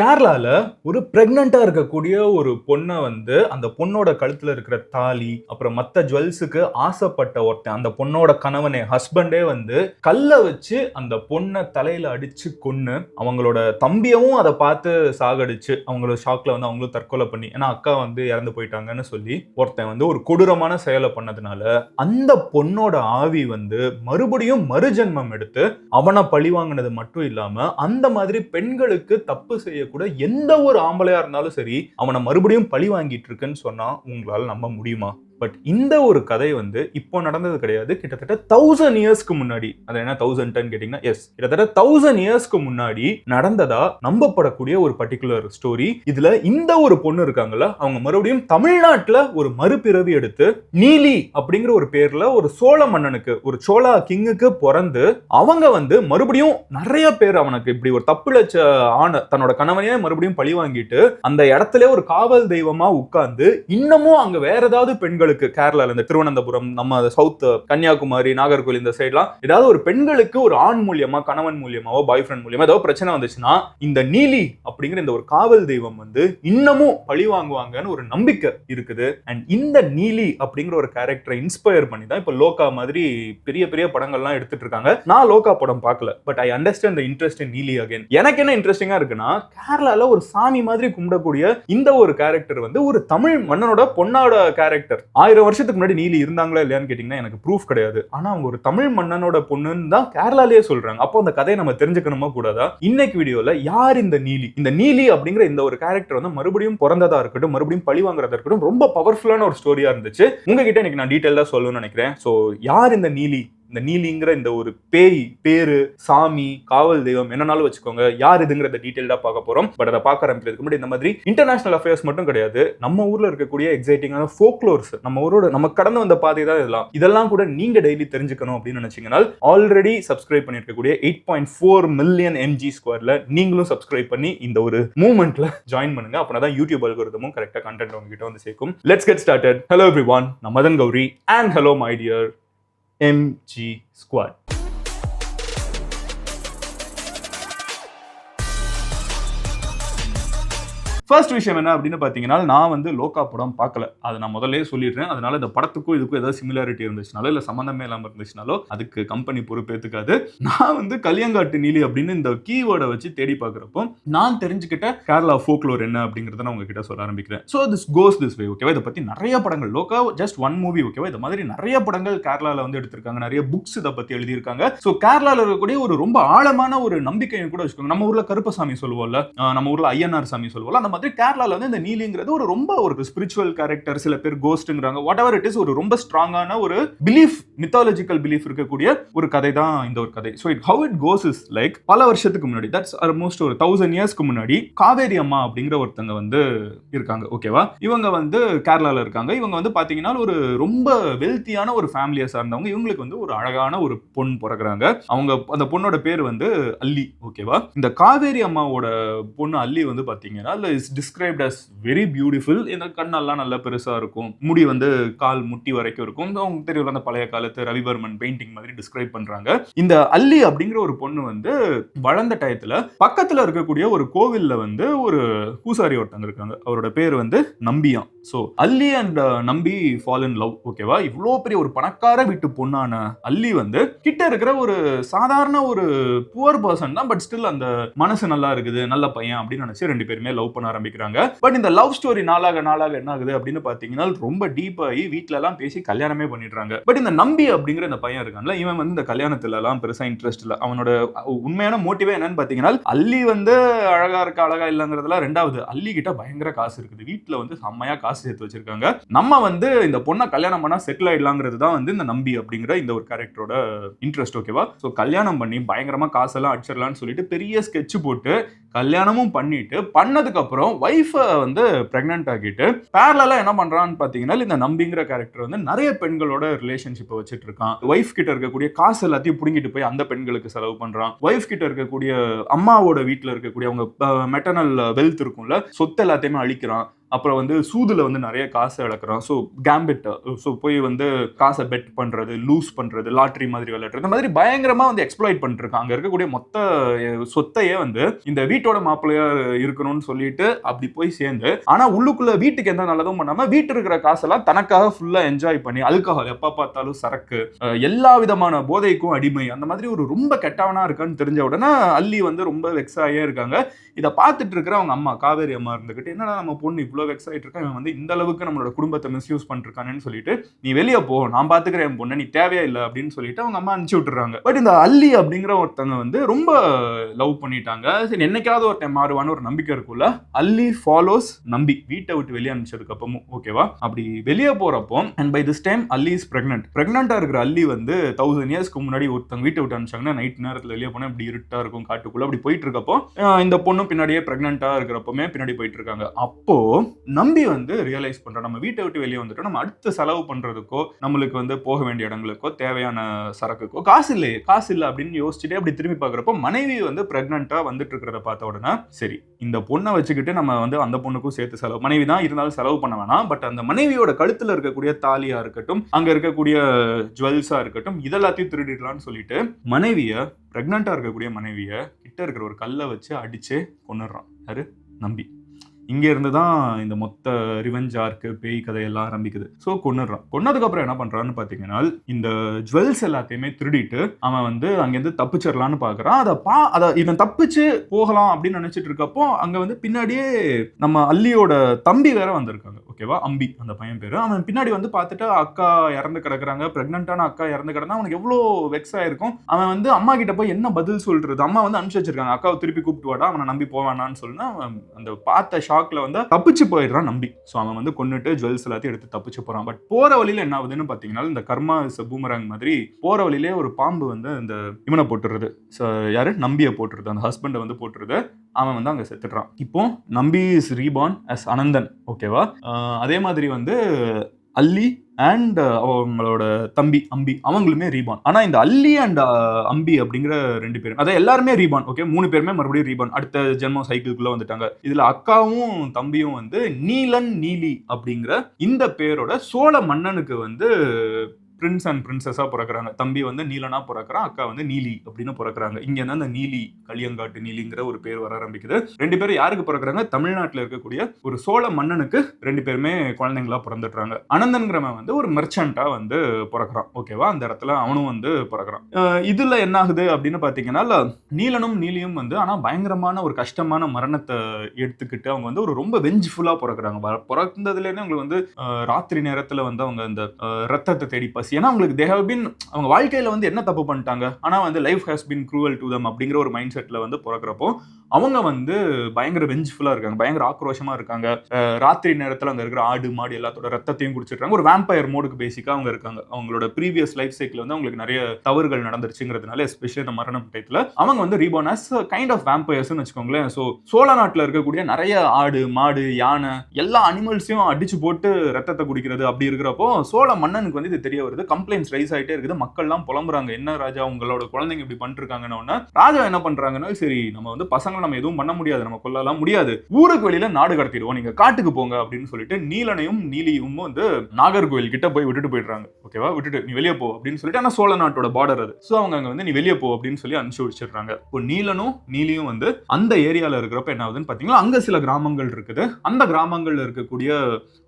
கேரளாவில் ஒரு ப்ரெக்னெண்ட்டாக இருக்கக்கூடிய ஒரு பொண்ணை வந்து அந்த பொண்ணோட கழுத்தில் இருக்கிற தாலி அப்புறம் மற்ற ஜுவல்ஸுக்கு ஆசைப்பட்ட ஒருத்தன் அந்த பொண்ணோட கணவனே ஹஸ்பண்டே வந்து கல்லை வச்சு அந்த பொண்ணை தலையில் அடித்து கொன்று அவங்களோட தம்பியவும் அதை பார்த்து சாகடிச்சு அவங்களோட ஷாக்கில் வந்து அவங்களும் தற்கொலை பண்ணி ஏன்னா அக்கா வந்து இறந்து போயிட்டாங்கன்னு சொல்லி ஒருத்தன் வந்து ஒரு கொடூரமான செயலை பண்ணதுனால அந்த பொண்ணோட ஆவி வந்து மறுபடியும் மறுஜென்மம் எடுத்து அவனை பழி வாங்கினது மட்டும் இல்லாமல் அந்த மாதிரி பெண்களுக்கு தப்பு செய்ய கூட எந்த ஒரு ஆம்பளையா இருந்தாலும் சரி அவனை மறுபடியும் பழி வாங்கிட்டு இருக்குன்னு சொன்னா உங்களால நம்ப முடியுமா? பட் இந்த ஒரு கதை வந்து இப்போ நடந்தது கிடையாது. கிட்டத்தட்ட தௌசண்ட் இயர்ஸ்க்கு முன்னாடி. அது என்ன தௌசண்ட் டென் கேட்டிங்கன்னா எஸ் கிட்டத்தட்ட தௌசண்ட் இயர்ஸ்க்கு முன்னாடி நடந்ததா நம்பப்படக்கூடிய ஒரு பர்டிகுலர் ஸ்டோரி இதுல இந்த ஒரு பொண்ணு இருக்காங்கல்ல அவங்க மறுபடியும் தமிழ்நாட்டில் ஒரு மறுபிறவி எடுத்து நீலி அப்படிங்கிற ஒரு பேர்ல ஒரு சோழ மன்னனுக்கு ஒரு சோழா கிங்குக்கு பிறந்து அவங்க வந்து மறுபடியும் நிறைய பேர் அவனுக்கு இப்படி ஒரு தப்பிழச்ச ஆன தன்னோட கணவனையே மறுபடியும் பழி வாங்கிட்டு அந்த இடத்துல ஒரு காவல் தெய்வமா உட்கார்ந்து இன்னமும் அங்க வேற ஏதாவது பெண்கள் பெண்களுக்கு கேரளால இந்த திருவனந்தபுரம் நம்ம சவுத் கன்னியாகுமரி நாகர்கோவில் இந்த சைட்லாம் ஏதாவது ஒரு பெண்களுக்கு ஒரு ஆண் மூலியமா கணவன் மூலியமாவோ பாய் ஃப்ரெண்ட் மூலியமா ஏதாவது பிரச்சனை வந்துச்சுன்னா இந்த நீலி அப்படிங்கிற இந்த ஒரு காவல் தெய்வம் வந்து இன்னமும் பழி வாங்குவாங்கன்னு ஒரு நம்பிக்கை இருக்குது. அண்ட் இந்த நீலி அப்படிங்கிற ஒரு கேரக்டரை இன்ஸ்பயர் பண்ணி தான் இப்போ லோகா மாதிரி பெரிய பெரிய படங்கள்லாம் எடுத்துட்டு இருக்காங்க. நான் லோகா படம் பார்க்கல but I understand the interest in Neeli again எனக்கு என்ன இன்ட்ரெஸ்டிங்கா இருக்குன்னா கேரளால ஒரு சாமி மாதிரி கும்பிடக்கூடிய இந்த ஒரு கேரக்டர் வந்து ஒரு தமிழ் மன்னனோட பொண்ணோட கேரக்டர் ஆயிரம் வருஷத்துக்கு முன்னாடி நீலி இருந்தாங்களா இல்லையான்னு கேட்டிங்கன்னா எனக்கு ப்ரூஃப் கிடையாது. ஆனால் அவங்க ஒரு தமிழ் மன்னனோட பொண்ணுன்னு தான் கேரளாலேயே சொல்கிறாங்க அப்போ அந்த கதையை நம்ம தெரிஞ்சுக்கணுமா கூடாதா? இன்னைக்கு வீடியோவில் யார் இந்த நீலி? இந்த நீலி அப்படிங்கிற இந்த ஒரு கேரக்டர் வந்து மறுபடியும் பிறந்ததாக இருக்கட்டும் மறுபடியும் பழி வாங்குறதா இருக்கட்டும் ரொம்ப பவர்ஃபுல்லான ஒரு ஸ்டோரியாக இருந்துச்சு. உங்ககிட்ட இன்னைக்கு நான் டீட்டெயிலாக சொல்லணும்னு நினைக்கிறேன். ஸோ யார் இந்த நீலி? இந்த நீலிங்கிற இந்த ஒரு பேய் பேரு சாமி காவல் தெய்வம் என்னனாலும் வச்சுக்கோங்க. யார் இதுங்கிறத டீட்டெயில்டா பார்க்க போறோம். பட் அதை பார்க்க ஆரம்பிக்கிறதுக்கு முன்னாடி இந்த மாதிரி இன்டர்நேஷனல் அஃபேர்ஸ் மட்டும் கிடையாது. நம்ம ஊர்ல இருக்கக்கூடிய எக்ஸைட்டிங்கான ஃபோக்லோர்ஸ் நம்ம ஊரோட நம்ம கடந்து வந்த பாதை தான் இதெல்லாம். இதெல்லாம் கூட நீங்க டெய்லி தெரிஞ்சுக்கணும் அப்படின்னு நினைச்சீங்கன்னா already subscribe பண்ணிருக்கக்கூடிய eight point four million MG ஸ்கொயர்ல நீங்களும் சப்ஸ்கிரைப் பண்ணி இந்த ஒரு மூவ்மெண்ட்ல ஜாயின் பண்ணுங்க. அப்படின்னா தான் யூடியூப் அல்கோரிதமும் கரெக்டா கண்டென்ட் உங்ககிட்ட வந்து சேர்க்கும். Let's get started hello everyone நான் Madhan Gowri. And hello my dear mg squared. First விஷயம் என்ன அப்படின்னு பார்த்தீங்கன்னா நான் வந்து லோகா படம் பார்க்கல. அதை நான் முதல்ல சொல்லிடுறேன். அதனால இந்த படத்துக்கும் இதுக்கும் ஏதாவது சிமிலாரிட்டி இருந்துச்சுனாலோ இல்லை சம்மந்தமே இல்லாமல் இருந்துச்சுனாலோ அதுக்கு கம்பெனி பொறுப்பேற்றுக்காது நான் வந்து கலியங்காட்டு நீலி அப்படின்னு இந்த கீவேர்டை வச்சு தேடி பார்க்குறப்போ நான் தெரிஞ்சுக்கிட்ட கேரளா ஃபோக்லோர் என்ன அப்படிங்கிறத நான் உங்ககிட்ட சொல்ல ஆரம்பிக்கிறேன். So this goes this way? ஓகேவா இதை பற்றி நிறைய படங்கள். லோகா ஜஸ்ட் ஒன் மூவி ஓகேவா இந்த மாதிரி நிறைய படங்கள் கேரளாவில் வந்து எடுத்திருக்காங்க. நிறைய புக்ஸ் இதை பற்றி எழுதியிருக்காங்க. ஸோ கேரளாவில் இருக்கக்கூடிய ஒரு ரொம்ப ஆழமான ஒரு நம்பிக்கையை கூட வச்சுக்கோங்க. நம்ம ஊரில் கருப்பசாமி சொல்லுவோம்ல நம்ம ஊரில் ஐயனார் சாமி சொல்லுவோம்ல அந்த மாதிரி கேரளால வந்து இந்த நீலிங்கிறது ஒரு ரொம்ப ஒரு ஸ்பிரிச்சுவல் கேரக்டர் சில பேர் கோஸ்ட்ங்கிறாங்க வாட் எவர் இட் இஸ் ஒரு ரொம்ப ஸ்ட்ராங்கான ஒரு பிலீஃப் மித்தாலஜிக்கல் பிலீஃப் இருக்கக்கூடிய ஒரு கதை தான் இந்த ஒரு கதை. So it how it goes is like பல வருஷத்துக்கு முன்னாடி தட்ஸ் ஆல்மோஸ்ட் ஒரு தௌசண்ட் இயர்ஸ்க்கு முன்னாடி காவேரி அம்மா அப்படிங்கிற ஒருத்தங்க வந்து இருக்காங்க. ஓகேவா இவங்க வந்து கேரளால இருக்காங்க. இவங்க வந்து பாத்தீங்கன்னா ஒரு ரொம்ப வெல்த்தியான ஒரு ஃபேமிலியை சார்ந்தவங்க. இவங்களுக்கு வந்து ஒரு அழகான ஒரு பொண்ணு பிறகுறாங்க அவங்க அந்த பொண்ணோட பேர் வந்து அல்லி. ஓகேவா இந்த காவேரி அம்மாவோட பொண்ணு அல்லி வந்து பாத்தீங்கன்னா is described as very beautiful இந்த கண்ணெல்லாம் நல்லா பெருசாக இருக்கும். முடி வந்து கால் முட்டி வரைக்கும் இருக்கும். அவங்க தெரியல அந்த பழைய காலத்து ரவிவர்மன் பெயிண்டிங் மாதிரி டிஸ்கிரைப் பண்ணுறாங்க இந்த அல்லி அப்படிங்கிற ஒரு பொண்ணு வந்து வளர்ந்த டயத்தில் பக்கத்தில் இருக்கக்கூடிய ஒரு கோவிலில் வந்து ஒரு பூசாரி ஒருத்தங்க இருக்காங்க. அவரோட பேர் வந்து Nambiyan so Alli and Nambi fall in love ஓகேவா இவ்வளோ பெரிய ஒரு பணக்கார வீட்டு பொண்ணான அல்லி வந்து கிட்ட இருக்கிற ஒரு சாதாரண ஒரு புவர் பர்சன் தான் பட் ஸ்டில் அந்த மனசு நல்லா இருக்குது நல்ல பையன் அப்படின்னு நினச்சி ரெண்டு பேருமே லவ் பண்ண ஆரம்பிக்கிறாங்க. பட் இந்த லவ் ஸ்டோரி நாளாக நாளாக என்ன ஆகுது அப்படின்னு பார்த்தீங்கன்னா ரொம்ப டீப் ஆகி பேசி கல்யாணமே பண்ணிடுறாங்க. பட் இந்த நம்பி அப்படிங்கிற இந்த பையன் இருக்கான்ல இவன் வந்து இந்த கல்யாணத்துலலாம் பெருசாக இன்ட்ரெஸ்ட் இல்லை. அவனோட உண்மையான மோட்டிவே என்னன்னு பார்த்தீங்கன்னா அல்லி வந்து அழகா இருக்கா அழகா இல்லைங்கிறதுலாம் ரெண்டாவது அல்லி கிட்ட பயங்கர காசு இருக்குது. வீட்டில் வந்து செம்மையா காசு சேர்த்து வச்சிருக்காங்க. நம்ம வந்து இந்த பொண்ணை கல்யாணம் பண்ணா செட்டில் ஆயிடலாங்கிறது தான் வந்து இந்த நம்பி அப்படிங்கிற இந்த ஒரு கேரக்டரோட இன்ட்ரெஸ்ட் ஓகேவா ஸோ கல்யாணம் பண்ணி பயங்கரமா காசெல்லாம் அடிச்சிடலாம்னு சொல்லிட்டு பெரிய ஸ்கெட்ச் போட்டு கல்யாணமும் பண்ணிட்டு பண்ணதுக்கப்புறம் ஒய்ஃபை வந்து ப்ரெக்னென்ட் ஆக்கிட்டு பேரலா என்ன பண்ணுறான்னு பார்த்தீங்கன்னா இந்த நம்பிங்கிற கேரக்டர் வந்து நிறைய பெண்களோட ரிலேஷன்ஷிப்பை வச்சுட்டு இருக்கான் ஒய்ஃப் கிட்ட இருக்கக்கூடிய காசு எல்லாத்தையும் பிடுங்கிட்டு போய் அந்த பெண்களுக்கு செலவு பண்ணுறான் ஒய்ஃப் கிட்ட இருக்கக்கூடிய அம்மாவோட வீட்டில் இருக்கக்கூடிய அவங்க மெட்டர்னல் வெல்த் இருக்கும்ல சொத்து எல்லாத்தையுமே அழிக்கிறான். அப்புறம் வந்து சூதுல வந்து நிறைய காசை இழக்கிறான். ஸோ கேம்பிட் ஸோ போய் வந்து காசை பெட் பண்றது லூஸ் பண்றது லாட்ரி மாதிரி விளையாடுறது. இந்த மாதிரி பயங்கரமா வந்து எக்ஸ்ப்ளாய்ட் பண்ணிட்டு இருக்கான் அங்க இருக்கக்கூடிய மொத்த சொத்தையே வந்து இந்த வீட்டோட மாப்பிள்ளையா இருக்கணும்னு சொல்லிட்டு அப்படி போய் சேர்ந்து ஆனா உள்ளுக்குள்ள வீட்டுக்கு எந்த நல்லதும் பண்ணாம வீட்டு இருக்கிற காசெல்லாம் தனக்காக ஃபுல்லா என்ஜாய் பண்ணி அல்கஹால் எப்ப பார்த்தாலும் சரக்கு எல்லா விதமான போதைக்கும் அடிமை அந்த மாதிரி ஒரு ரொம்ப கெட்டவனா இருக்கான்னு தெரிஞ்ச உடனே அள்ளி வந்து ரொம்ப வெக்ஸ் ஆகியே இருக்காங்க. இதை பார்த்துட்டு இருக்கிற அவங்க அம்மா காவேரி அம்மா இருந்துகிட்டு என்னடா நம்ம பொண்ணு இவ்வளோ வெக்ஸ் ஆகிட்டு இருக்கா? இவன் வந்து இந்த அளவுக்கு நம்மளோட குடும்பத்தை மிஸ்யூஸ் பண்ணிருக்கானு சொல்லிட்டு நீ வெளியே போ நான் பாத்துக்கிறேன் என் பொண்ணை நீ தேவையா இல்லை அப்படின்னு சொல்லிட்டு அவங்க அம்மா அனுப்பிச்சு விட்டுறாங்க. பட் இந்த அல்லி அப்படிங்கிற ஒருத்தங்க வந்து ரொம்ப லவ் பண்ணிட்டாங்க. சரி என்னைக்கு என்னைக்காவது ஒருத்தன் மாறுவான்னு ஒரு நம்பிக்கை இருக்கும்ல? அல்லி ஃபாலோஸ் நம்பி. வீட்டை விட்டு வெளியே அனுப்பிச்சதுக்கு அப்புறமும் ஓகேவா அப்படி வெளியே போறப்போ and by this time Alli is pregnant பிரெக்னெண்டா இருக்கிற அல்லி வந்து தௌசண்ட் இயர்ஸ்க்கு முன்னாடி ஒருத்தங்க வீட்டை விட்டு அனுப்பிச்சாங்கன்னா நைட் நேரத்தில் வெளியே போனா இப்படி இருட்டா இருக்கும் காட்டுக்குள்ள அப்படி போயிட்டு இருக்கப்போ இந்த பொண்ணும் பின்னாடியே பிரெக்னெண்டா இருக்கிறப்பமே பின்னாடி போயிட்டு இருக்காங்க. அப்போ நம்பி வந்து ரியலைஸ் பண்றோம் நம்ம வீட்டை விட்டு வெளியே வந்துட்டோம் நம்ம அடுத்த செலவு பண்றதுக்கோ நம்மளுக்கு வந்து போக வேண்டிய இடங்களுக்கோ தேவையான சரக்குக்கோ காசு இல்லையே. காசு இல்லை அப்படின்னு யோசிச்சுட்டே அப்படி திரும்பி பார்க்குறப்போ மனைவி வந்து பிரெக்னெண்டா வந்துட்டு இருக்கிறத பார்த்து உடனே சரி இந்த பொண்ணை வச்சுக்கிட்டு நம்ம வந்து அந்த பொண்ணுக்கும் சேர்த்து செலவு மனைவி தான் இருந்தாலும் செலவு பண்ண வேணாம். பட் அந்த மனைவியோட கழுத்தில் இருக்கக்கூடிய தாலியா இருக்கட்டும் அங்கே இருக்கக்கூடிய ஜுவல்ஸா இருக்கட்டும் இதெல்லாத்தையும் திருடிடலாம்னு சொல்லிட்டு மனைவியை ப்ரெக்னெண்ட்டாக இருக்கக்கூடிய மனைவியை கிட்ட இருக்கிற ஒரு கல்லை வச்சு அடிச்சு கொண்டுடுறான் யாரு? நம்பி. இங்கேருந்து தான் இந்த மொத்த ரிவெஞ்ச் ஆர்க்கு பேய் கதையெல்லாம் ஆரம்பிக்குது. ஸோ கொண்டுடுறான் கொன்னதுக்கப்புறம் என்ன பண்ணுறான்னு பார்த்தீங்கன்னா இந்த ஜுவல்ஸ் எல்லாத்தையுமே திருடிட்டு அவன் வந்து அங்கேருந்து தப்பிச்சிடலான்னு பார்க்குறான். அதை பா அதை இவன் தப்பிச்சு போகலாம் அப்படின்னு நினச்சிட்டு இருக்கப்போ அங்கே வந்து பின்னாடியே நம்ம அல்லியோட தம்பி வேற வந்திருக்காங்க. ஓகேவா அம்பி அந்த பையன் பேர். அவன் பின்னாடி வந்து பார்த்துட்டு அக்கா இறந்து கிடக்குறாங்க. ப்ரெக்னென்ட்டான அக்கா இறந்து கிடந்தா அவனுக்கு எவ்வளோ வெக்ஸ் ஆயிருக்கும். அவன் வந்து அம்மா கிட்ட போய் என்ன பதில் சொல்றது? அம்மா வந்து அனுப்பிச்சு வச்சிருக்காங்க. அக்காவை திருப்பி கூப்பிட்டு வாடா அவனை நம்பி போவானான்னு சொல்லி அவன் அந்த பார்த்த ஷாக்ல வந்து தப்பிச்சு போயிடுறான் நம்பி. ஸோ அவன் வந்து கொண்டுட்டு ஜுவல்ஸ் எல்லாத்தையும் எடுத்து தப்பிச்சு போறான். பட் போற வழியில என்ன ஆகுதுன்னு பாத்தீங்கன்னா இந்த கர்மா பூமராங் மாதிரி போற வழியிலே ஒரு பாம்பு வந்து இந்த இவனை போட்டுருது. யாரு? நம்பியை போட்டுருது. அந்த ஹஸ்பண்டை வந்து போட்டுருது. அவன் வந்து அங்க செத்துடுறான். இப்போ நம்பி இஸ் ரீபான் அஸ் அனந்தன் ஓகேவா அதே மாதிரி வந்து அல்லி அண்ட் uh, அவங்களோட தம்பி அம்பி அவங்களுமே ரீபான் ஆனால் இந்த அல்லி அண்ட் uh, அம்பி அப்படிங்கிற ரெண்டு பேரும் அதான் எல்லாருமே ரீபான் ஓகே மூணு பேருமே மறுபடியும் ரீபான் அடுத்த ஜென்மம் சைக்கிள்குள்ளே வந்துட்டாங்க. இதில் அக்காவும் தம்பியும் வந்து நீலன் நீலி அப்படிங்கிற இந்த பேரோட சோழ மன்னனுக்கு வந்து பிரின்ஸ் அண்ட் பிரின்சஸாக பிறக்கிறாங்க. தம்பி வந்து நீலனா பிறக்கிறான் அக்கா வந்து நீலி அப்படின்னு பிறக்குறாங்க. இங்க இருந்து அந்த நீலி களியங்காட்டு நீலிங்கிற ஒரு பேர் வர ஆரம்பிக்குது. ரெண்டு பேரும் யாருக்கு பிறக்குறாங்க? தமிழ்நாட்டில் இருக்கக்கூடிய ஒரு சோழ மன்னனுக்கு ரெண்டு பேருமே குழந்தைங்களா பிறந்துடுறாங்க. அனந்தன்கிறவன் வந்து ஒரு மெர்ச்சண்டா வந்து பிறக்கிறான். ஓகேவா அந்த இடத்துல அவனும் வந்து பிறக்கிறான். இதில் இதுல என்ன ஆகுது அப்படின்னு பார்த்தீங்கன்னா நீலனும் நீலியும் வந்து ஆனா பயங்கரமான ஒரு கஷ்டமான மரணத்தை எடுத்துக்கிட்டு அவங்க வந்து ஒரு ரொம்ப வெஞ்ச்ஃபுல்லா பிறக்குறாங்க. பிறந்ததுலேருந்து அவங்களுக்கு வந்து ராத்திரி நேரத்தில் வந்து அவங்க அந்த ரத்தத்தை தேடி பசி ஏன்னா அவங்களுக்கு தே ஹவ் பின் அவங்க வாழ்க்கையில வந்து என்ன தப்பு பண்ணிட்டாங்க? ஆனா வந்து life has been cruel to them அப்படிங்கிற ஒரு மைண்ட் செட்ல வந்து பிறக்கிறப்போ அவங்க வந்து பயங்கர வெஞ்ச்ஃபுல்லா இருக்காங்க பயங்கர ஆக்ரோஷமா இருக்காங்க. ராத்திரி நேரத்துல அங்க இருக்கிற ஆடு மாடு எல்லாத்தோட ரத்தத்தையும் குடிச்சிடுறாங்க ஒரு வேம்பயர் மோடுக்கு பேசிக்கா அவங்க இருக்காங்க. அவங்களோட ப்ரீவியஸ் லைஃப் சைக்கிள் வந்து அவங்களுக்கு நிறைய தவறுகள் நடந்துருச்சுங்கிறதுனால எஸ்பெஷலி இந்த மரணம் டயத்துல அவங்க வந்து ரீபோன் அஸ் கைண்ட் ஆஃப் வேம்பயர்ஸ்னு வச்சுக்கோங்களேன். ஸோ சோழ நாட்டுல இருக்கக்கூடிய நிறைய ஆடு மாடு யானை எல்லா அனிமல்ஸையும் அடிச்சு போட்டு ரத்தத்தை குடிக்கிறது அப்படி இருக்கிறப்போ சோழ மன்னனுக்கு வந்து இது தெரிய வருது. கம்ப்ளைண்ட்ஸ் ரைஸ் ஆயிட்டே இருக்குது. மக்கள்லாம் புலம்புறாங்க. என்ன ராஜா உங்களோட குழந்தைங்க இப்படி பண்ணிருக்காங்கன்னு ராஜா என்ன பண்றாங்கன்னா சரி நம்ம வந்து பசங்களை நம்ம எதுவும் பண்ண முடியாது. நம்ம கொல்லலாம் முடியாது. ஊருக்கு வெளியில நாடு கடத்திடுவோம். நீங்க காட்டுக்கு போங்க அப்படின்னு சொல்லிட்டு நீலனையும் நீலியும் வந்து நாகர்கோவில் கிட்ட போய் விட்டுட்டு போயிடுறாங்க. ஓகேவா? விட்டுட்டு நீ வெளியே போ அப்படின்னு சொல்லிட்டு ஆனா சோழ நாட்டோட பார்டர் அது. ஸோ அவங்க அங்கே வந்து நீ வெளியே போ அப்படின்னு சொல்லி அனுப்பிச்சு வச்சிடுறாங்க. இப்போ நீலனும் நீலியும் வந்து அந்த ஏரியாவில் இருக்கிறப்ப என்ன ஆகுதுன்னு பார்த்தீங்கன்னா அங்கே சில கிராமங்கள் இருக்குது. அந்த கிராமங்களில் இருக்கக்கூடிய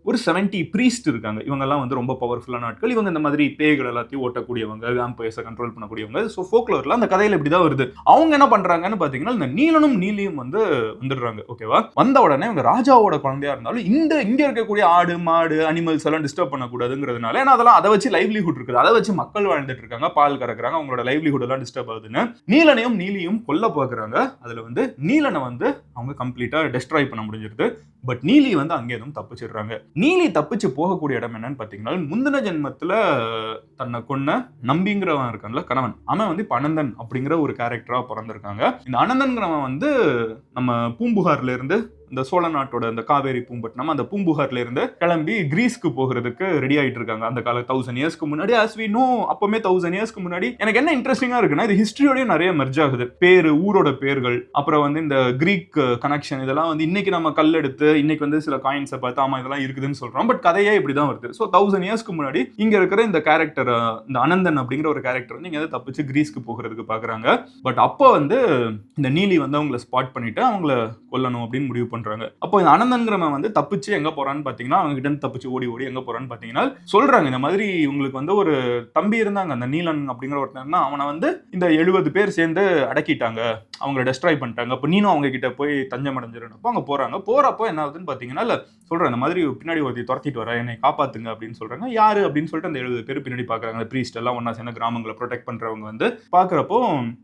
ஒரு 70 ப்ரீஸ்ட் இருக்காங்க. இவங்கெல்லாம் வந்து ரொம்ப பவர்ஃபுல்லான ஆட்கள். இவங்க இந்த மாதிரி பேய்கள் எல்லாத்தையும் ஓட்டக்கூடியவங்க வேம்பயர்ஸை கண்ட்ரோல் பண்ணக்கூடியவங்க. ஸோ ஃபோக்லோரில் அந்த கதையில் இப்படி தான் வருது. அவங்க என்ன பண்றாங்கன்னு பார்த்தீங்கன்னா இந்த நீலனும் நீலியும் வந்து வந்துடுறாங்க. ஓகேவா? வந்த உடனே இவங்க ராஜாவோட குழந்தையா இருந்தாலும் இந்த இங்கே இருக்கக்கூடிய ஆடு மாடு அனிமல்ஸ் எல்லாம் டிஸ்டர்ப் பண்ணக்கூடாதுங்கிறதுனால ஏன்னா அதெல்லாம் அதை வச்சு லைவ்லிஹுட் இருக்குது. அதை வச்சு மக்கள் வாழ்ந்துட்டு இருக்காங்க பால் கறக்குறாங்க அவங்களோட லைவ்லிஹுட் எல்லாம் டிஸ்டர்ப் ஆகுதுன்னு. நீலனையும் நீலியும் கொல்ல பார்க்குறாங்க அதுல வந்து நீலனை வந்து அவங்க கம்ப்ளீட்டாக டெஸ்ட்ராய் பண்ண முடிஞ்சிருது. பட் நீலி வந்து அங்கே எதுவும் தப்பிச்சிடுறாங்க. நீலி தப்பிச்சு போகக்கூடிய இடம் என்னன்னு பார்த்தீங்கன்னா முந்தின ஜென்மத்துல தன்னை கொன்ன நம்பிங்கிறவன் இருக்கான்ல கணவன். அவன் வந்து இப்போ அனந்தன் அப்படிங்கிற ஒரு கேரக்டராக பிறந்திருக்காங்க. இந்த அனந்தன்கிறவன் வந்து நம்ம பூம்புகார்ல இருந்து இந்த சோழ நாட்டோட இந்த காவேரி பூம்பட்டினம் அந்த பூம்புகார்ல இருந்து கிளம்பி கிரீஸ்க்கு போகிறதுக்கு ரெடி ஆயிட்டு இருக்காங்க. அந்த கால தௌசண்ட் இயர்ஸ்க்கு முன்னாடி ஆஸ் வி நோ அப்பவுமே தௌசண்ட் இயர்ஸ்க்கு முன்னாடி எனக்கு என்ன இன்ட்ரெஸ்டிங்கா இருக்குன்னா இது ஹிஸ்டரியோடய நிறைய மெர்ஜ் ஆகுது. பேரு ஊரோட பேர்கள் அப்புறம் வந்து இந்த கிரீக் கனெக்ஷன் இதெல்லாம் வந்து இன்னைக்கு நம்ம கல் எடுத்து இன்னைக்கு வந்து சில காயின்ஸை பார்த்து ஆமா இதெல்லாம் இருக்குதுன்னு சொல்றோம். பட் கதையே இப்படிதான் வருது. ஸோ தௌசண்ட் இயர்ஸ்க்கு முன்னாடி இங்க இருக்கிற இந்த கேரக்டர் இந்த அனந்தன் அப்படிங்கிற ஒரு கேரக்டர் வந்து இங்க தப்பிச்சு கிரீஸ்க்கு போகிறதுக்கு பாக்குறாங்க. பட் அப்போ வந்து இந்த நீலி வந்து அவங்கள ஸ்பாட் பண்ணிட்டு அவங்கள கொல்லணும் அப்படின்னு முடிவு பண்றாங்க. அப்போ இந்த அனந்தன்கிறவன் வந்து தப்பிச்சு எங்க போறான்னு பாத்தீங்கன்னா அவங்க கிட்ட தப்பிச்சு ஓடி ஓடி எங்க போறான்னு பாத்தீங்கன்னா சொல்றாங்க. இந்த மாதிரி உங்களுக்கு வந்து ஒரு தம்பி இருந்தாங்க அந்த நீலன் அப்படிங்கிற ஒருத்தன் அவனை வந்து இந்த எழுபது பேர் சேர்ந்து அடக்கிட்டாங்க. அவங்க டெஸ்ட்ராய் பண்ணிட்டாங்க. அப்போ நீனும் அவங்க கிட்ட போய் தஞ்சம் அடைஞ்சிருந்தப்போ அங்க போறாங்க. போறப்போ என்ன ஆகுதுன்னு பாத்தீங்கன்னா இல்ல சொல்றேன் இந்த மாதிரி பின்னாடி ஒருத்தி துரத்திட்டு வர என்னை காப்பாத்துங்க அப்படின்னு சொல்றாங்க. யாரு அப்படின்னு சொல்லிட்டு அந்த எழுபது பேர் பின்னாடி பாக்குறாங்க. பிரீஸ்ட் எல்லாம் ஒன்னா சேர்ந்த கிராமங்களை ப்ரொடெக்ட் பண்றவங்க வந்து பாக்குறப்போ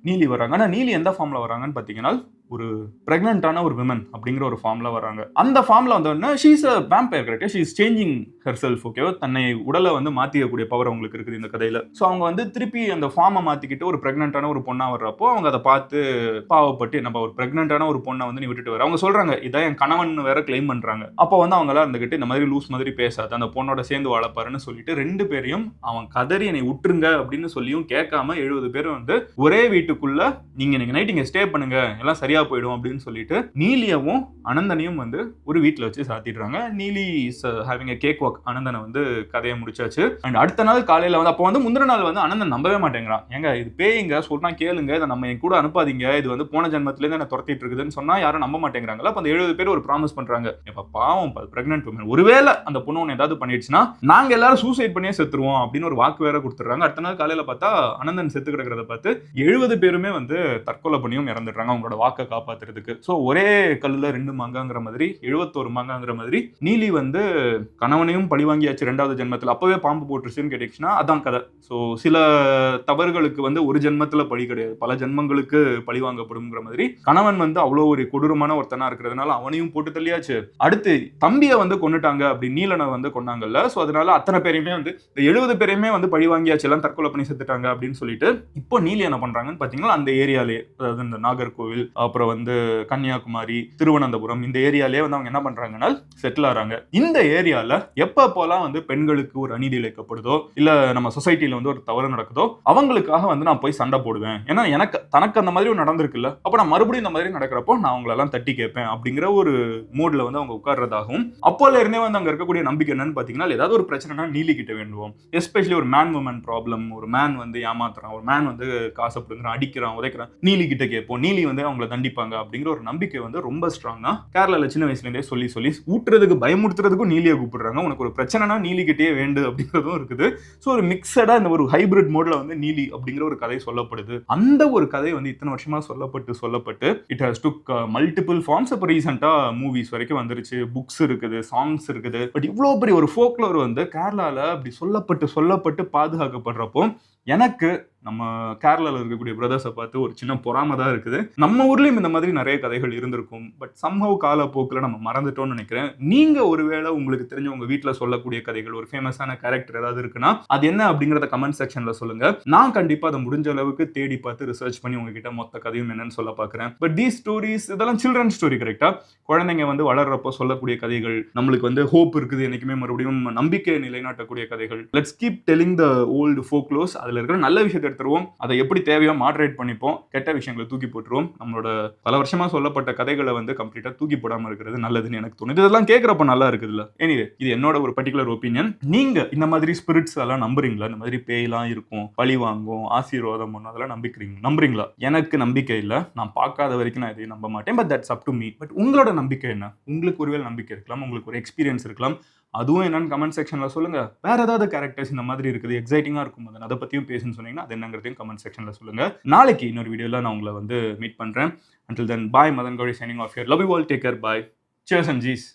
நீலி வராங்க ஆனா நீலி எந்த ஃபார்ம்ல வராங்கன்னு பாத்தீங்கன்னா ஒரு ப்ரெக்னென்ட்டான ஒரு விமன் அப்படிங்கிற ஒரு ஃபார்மில் வராங்க அந்த ஃபார்மில் வந்தோடனே ஷீஸ் அ வேம்பயர் கரெக்டா ஷீஸ் சேஞ்சிங் ஹெர் செல்ஃப் ஓகேவா தன்னை உடலை வந்து மாற்றிக்கக்கூடிய பவர் அவங்களுக்கு இருக்குது இந்த கதையில். ஸோ அவங்க வந்து திருப்பி அந்த ஃபார்மை மாற்றிக்கிட்டு ஒரு பிரெக்னென்ட்டான ஒரு பொண்ணாக வர்றப்போ அவங்க அதை பார்த்து பாவப்பட்டு நம்ம ஒரு பிரெக்னென்ட்டான ஒரு பொண்ணை வந்து நீ விட்டுட்டு வர? அவங்க சொல்கிறாங்க இதான் என் கணவன் வேற கிளைம் பண்ணுறாங்க அப்போ வந்து அவங்களாம் இருந்துக்கிட்டு இந்த மாதிரி லூஸ் மாதிரி பேசாது அந்த பொண்ணோட சேர்ந்து வாழப்பாருன்னு சொல்லிட்டு ரெண்டு பேரையும் அவன் கதறி என்னை விட்டுருங்க அப்படின்னு சொல்லியும் கேட்காம எழுபது பேரும் வந்து ஒரே வீட்டுக்குள்ளே நீங்கள் இன்னைக்கு நைட் இங்கே ஸ்டே பண்ணுங்க. எல்லாம் சரியா போயிடும் அப்படின்னு சொல்லிட்டு நீலியவும் அனந்தனையும் வந்து ஒரு வீட்டில் வச்சு சாத்திடுறாங்க. Neeli is having a cake walk அனந்தனை வந்து கதையை முடிச்சாச்சு. அண்ட் அடுத்த நாள் காலையில் வந்து அப்போ வந்து முந்தின நாள் வந்து அனந்தன் நம்பவே மாட்டேங்கிறான். ஏங்க இது பேய்ங்க சொன்னா கேளுங்க இதை நம்ம என் கூட அனுப்பாதீங்க இது வந்து போன ஜென்மத்திலேருந்து என்ன துரத்திட்டு இருக்குதுன்னு சொன்னா யாரும் நம்ப மாட்டேங்கிறாங்களா அப்போ அந்த எழுபது பேர் ஒரு ப்ராமிஸ் பண்றாங்க. இப்போ பாவம் பிரெக்னென்ட் உமன் ஒருவேளை அந்த பொண்ணு ஒன்று ஏதாவது பண்ணிடுச்சுன்னா நாங்க எல்லாரும் சூசைட் பண்ணியே செத்துருவோம் அப்படின்னு ஒரு வாக்கு வேற கொடுத்துறாங்க அடுத்த நாள் காலையில் பார்த்தா அனந்தன் செத்து கிடக்கிறத பார்த்து எழுபது பேருமே வந்து தற்கொலை பண்ணியும் இறந்துடுறாங்க. அவங்களோட வாக்கை காப்பாத்துறதுக்கு. ஸோ ஒரே கல்லுல ரெண்டு மாங்காங்கிற மாதிரி எழுபத்தோரு மாங்காங்கிற மாதிரி நீலி வந்து கணவனையும் பழி வாங்கியாச்சு ரெண்டாவது ஜென்மத்தில். அப்பவே பாம்பு போட்டுருச்சுன்னு கேட்டுச்சுன்னா அதான் கதை. ஸோ சில தவறுகளுக்கு வந்து ஒரு ஜென்மத்துல பழி கிடையாது. பல ஜென்மங்களுக்கு பழி வாங்கப்படும்ங்கிற மாதிரி கணவன் வந்து அவ்வளோ ஒரு கொடூரமான ஒருத்தனா இருக்கிறதுனால அவனையும் போட்டு தள்ளியாச்சு. அடுத்து தம்பியை வந்து கொண்டுட்டாங்க அப்படி நீலனை வந்து கொண்டாங்கல்ல ஸோ அதனால அத்தனை பேரையுமே வந்து இந்த எழுபது பேரையுமே வந்து பழி வாங்கியாச்சு எல்லாம் தற்கொலை பண்ணி செத்துட்டாங்க அப்படின்னு சொல்லிட்டு இப்போ நீலி என்ன பண்றாங்கன்னு பார்த்தீங்கன்னா அந்த ஏரியாலே அதாவது இந்த நாகர்கோவில் அப்புறம் அப்புறம் வந்து கன்னியாகுமரி திருவனந்தபுரம் இந்த ஏரியாலே வந்து அவங்க என்ன பண்றாங்கன்னா செட்டில் ஆறாங்க. இந்த ஏரியால எப்பப்போலாம் வந்து பெண்களுக்கு ஒரு அநீதி இழைக்கப்படுதோ இல்ல நம்ம சொசைட்டில வந்து ஒரு தவறு நடக்குதோ அவங்களுக்காக வந்து நான் போய் சண்டை போடுவேன். ஏன்னா எனக்கு தனக்கு அந்த மாதிரி நடந்திருக்குல்ல அப்ப நான் மறுபடியும் இந்த மாதிரி நடக்கிறப்போ நான் அவங்களெல்லாம் தட்டி கேட்பேன் அப்படிங்கிற ஒரு மூட்ல வந்து அவங்க உட்கார்றதாகவும் அப்போல இருந்தே வந்து அங்க இருக்கக்கூடிய நம்பிக்கை என்னன்னு பாத்தீங்கன்னா ஏதாவது ஒரு பிரச்சனைனா நீலி வேண்டுவோம். எஸ்பெஷலி ஒரு மேன் உமன் ப்ராப்ளம் ஒரு மேன் வந்து ஏமாத்துறான் ஒரு மேன் வந்து காசை பிடுங்குறான் அடிக்கிறான் உதைக்கிறான் நீலி கிட்ட கேட்போம். நீலி வந்து அவங்கள தண்டிப்பாங்க அப்படிங்கிற ஒரு நம்பிக்கை வந்து ரொம்ப ஸ்ட்ராங்கா கேரளால சின்ன வயசுல இருந்தே சொல்லி சொல்லி ஊட்டுறதுக்கு பயமுறுத்துறதுக்கும் நீலியை கூப்பிடுறாங்க. உனக்கு ஒரு பிரச்சனைனா நீலி கிட்டே வேண்டு அப்படிங்கிறதும் இருக்குது. ஸோ ஒரு மிக்சடா இந்த ஒரு ஹைபிரிட் மோட்ல வந்து நீலி அப்படிங்கிற ஒரு கதை சொல்லப்படுது. அந்த ஒரு கதை வந்து இத்தனை வருஷமா சொல்லப்பட்டு சொல்லப்பட்டு it has took multiple forms இப்போ ரீசெண்டா மூவிஸ் வரைக்கும் வந்துருச்சு. புக்ஸ் இருக்குது சாங்ஸ் இருக்குது. பட் இவ்வளோ பெரிய ஒரு ஃபோக்லோர் வந்து கேரளால அப்படி சொல்லப்பட்டு சொல்லப்பட்டு பாதுகாக்கப்படுறப்போ எனக்கு நம்ம கேரளாவில் இருக்கக்கூடிய பிரதர்ஸை பார்த்து ஒரு சின்ன பொறாம தான் இருக்குது. நம்ம ஊர்லேயும் இந்த மாதிரி நிறைய கதைகள் இருந்திருக்கும். பட் சம்ஹவ் காலப்போக்கில் நம்ம மறந்துட்டோம்னு நினைக்கிறேன். நீங்கள் ஒருவேளை உங்களுக்கு தெரிஞ்ச உங்கள் வீட்டில் சொல்லக்கூடிய கதைகள் ஒரு ஃபேமஸான கேரக்டர் ஏதாவது இருக்குன்னா அது என்ன அப்படிங்கிறத கமெண்ட் செக்ஷனில் சொல்லுங்கள் நான் கண்டிப்பாக அதை முடிஞ்ச அளவுக்கு தேடி பார்த்து ரிசர்ச் பண்ணி உங்ககிட்ட மொத்த கதையும் என்னன்னு சொல்ல பார்க்குறேன். பட் தீஸ் ஸ்டோரிஸ் இதெல்லாம் சில்ட்ரன் ஸ்டோரி கரெக்டாக குழந்தைங்க வந்து வளர்றப்போ சொல்லக்கூடிய கதைகள் நம்மளுக்கு வந்து ஹோப் இருக்குது என்றைக்குமே மறுபடியும் நம்பிக்கை நிலைநாட்டக்கூடிய கதைகள். Let's keep telling the old folklores அதில் இருக்கிற நல்ல விஷயத்தை எடுத்துருவோம். அதை எப்படி தேவையோ மாடரேட் பண்ணிப்போம். கெட்ட விஷயங்களை தூக்கி போட்டுருவோம். நம்மளோட பல வருஷமா சொல்லப்பட்ட கதைகளை வந்து கம்ப்ளீட்டா தூக்கி போடாம இருக்கிறது நல்லதுன்னு எனக்கு தோணுது. இதெல்லாம் கேட்கறப்ப நல்லா இருக்குதுல்ல. எனிவே இது என்னோட ஒரு பர்டிகுலர் ஒப்பீனியன் நீங்க இந்த மாதிரி ஸ்பிரிட்ஸ் எல்லாம் நம்புறீங்களா? இந்த மாதிரி பேய்லாம் இருக்கும் பழி வாங்கும் ஆசீர்வாதம் பண்ணும் அதெல்லாம் நம்பிக்கிறீங்க நம்புறீங்களா? எனக்கு நம்பிக்கை இல்லை. நான் பார்க்காத வரைக்கும் நான் இதையும் நம்ப மாட்டேன். But that's up to me but உங்களோட நம்பிக்கை என்ன? உங்களுக்கு ஒருவேளை நம்பிக்கை இருக்கலாம். உங்களுக்கு ஒரு எக்ஸ்பீரியன்ஸ் இருக்கலாம். அதுவும் என்னன்னு கமெண்ட் செக்ஷனில் சொல்லுங்கள் வேறு ஏதாவது கேரக்டர்ஸ் இந்த மாதிரி இருக்குது எக்ஸைட்டிங்காக இருக்கும் போது அதை பற்றியும் பேசுன்னு சொன்னீங்கன்னா அது என்னங்கிறதையும் கமெண்ட் செக்ஷனில் சொல்லுங்கள் நாளைக்கு இன்னொரு வீடியோல நான் உங்களை வந்து மீட் பண்ணுறேன் until then bye Madhan Gowri signing off your love you all take care bye cheers and ஜீஸ்